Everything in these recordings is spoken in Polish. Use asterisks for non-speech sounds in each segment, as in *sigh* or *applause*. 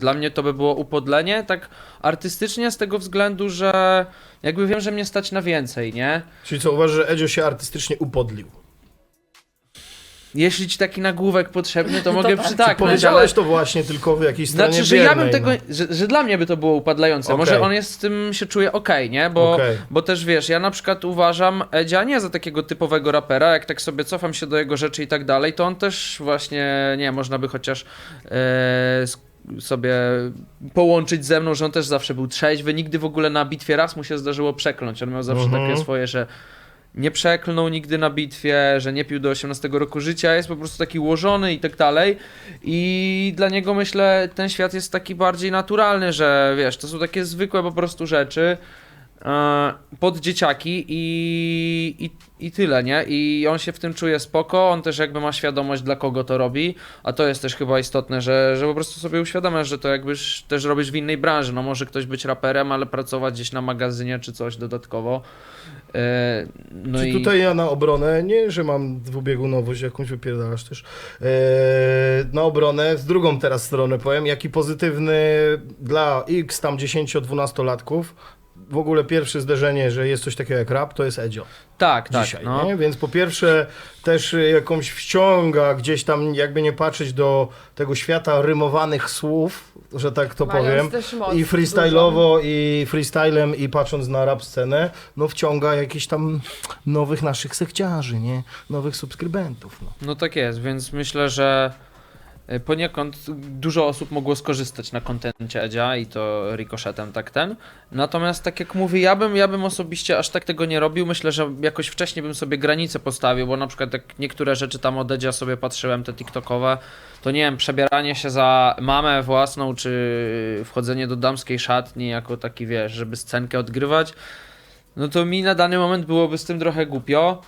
Dla mnie to by było upodlenie, tak artystycznie z tego względu, że jakby wiem, że mnie stać na więcej, nie? Czyli co, uważasz, że Edzio się artystycznie upodlił? Jeśli ci taki nagłówek potrzebny, to *laughs* mogę Czy przytaknąć, ale... powiedziałeś to właśnie tylko w jakiejś stronie Znaczy, że ja bym biernej, tego, no. że, że dla mnie by to było upadlające. Okej. Może on jest z tym, się czuje okej, nie? Bo, Okej. bo też wiesz, ja na przykład uważam Edzia nie za takiego typowego rapera, jak tak sobie cofam się do jego rzeczy i tak dalej, to on też właśnie, nie, można by chociaż e, sobie połączyć ze mną, że on też zawsze był trzeźwy, nigdy w ogóle na bitwie raz mu się zdarzyło przekląć. On miał zawsze Mhm. takie swoje, że nie przeklnął nigdy na bitwie, że nie pił do 18 roku życia, jest po prostu taki ułożony i tak dalej. I dla niego myślę, ten świat jest taki bardziej naturalny, że wiesz, to są takie zwykłe po prostu rzeczy pod dzieciaki i, i, i tyle, nie? I on się w tym czuje spoko, on też jakby ma świadomość dla kogo to robi, a to jest też chyba istotne, że, że po prostu sobie uświadamiasz, że to jakbyś też robisz w innej branży, no może ktoś być raperem, ale pracować gdzieś na magazynie czy coś dodatkowo. E, no Czy i... tutaj ja na obronę, nie, że mam dwubiegunowość jakąś wypierdalasz też, eee, na obronę, z drugą teraz stronę powiem, jaki pozytywny dla x tam 10-12 latków, w ogóle pierwsze zderzenie, że jest coś takiego jak rap, to jest Edzio Tak, tak, dzisiaj, no. nie? Więc po pierwsze też jakąś wciąga gdzieś tam, jakby nie patrzeć do tego świata rymowanych słów, że tak to Mając powiem, i freestyle'owo, i freestylem, i patrząc na rap scenę, no wciąga jakichś tam nowych naszych sekciarzy, nie? Nowych subskrybentów, no. No tak jest, więc myślę, że poniekąd dużo osób mogło skorzystać na kontencie Edzia i to ricoczetem tak ten. Natomiast tak jak mówię, ja bym, ja bym osobiście aż tak tego nie robił. Myślę, że jakoś wcześniej bym sobie granice postawił, bo na przykład jak niektóre rzeczy tam od Edzia sobie patrzyłem, te TikTokowe, to nie wiem, przebieranie się za mamę własną, czy wchodzenie do damskiej szatni jako taki, wiesz, żeby scenkę odgrywać, no to mi na dany moment byłoby z tym trochę głupio.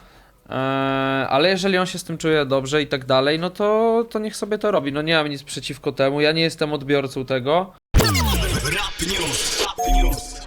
Eee, ale jeżeli on się z tym czuje dobrze i tak dalej, no to, to niech sobie to robi. No nie mam nic przeciwko temu. Ja nie jestem odbiorcą tego. Rap News. Rap News.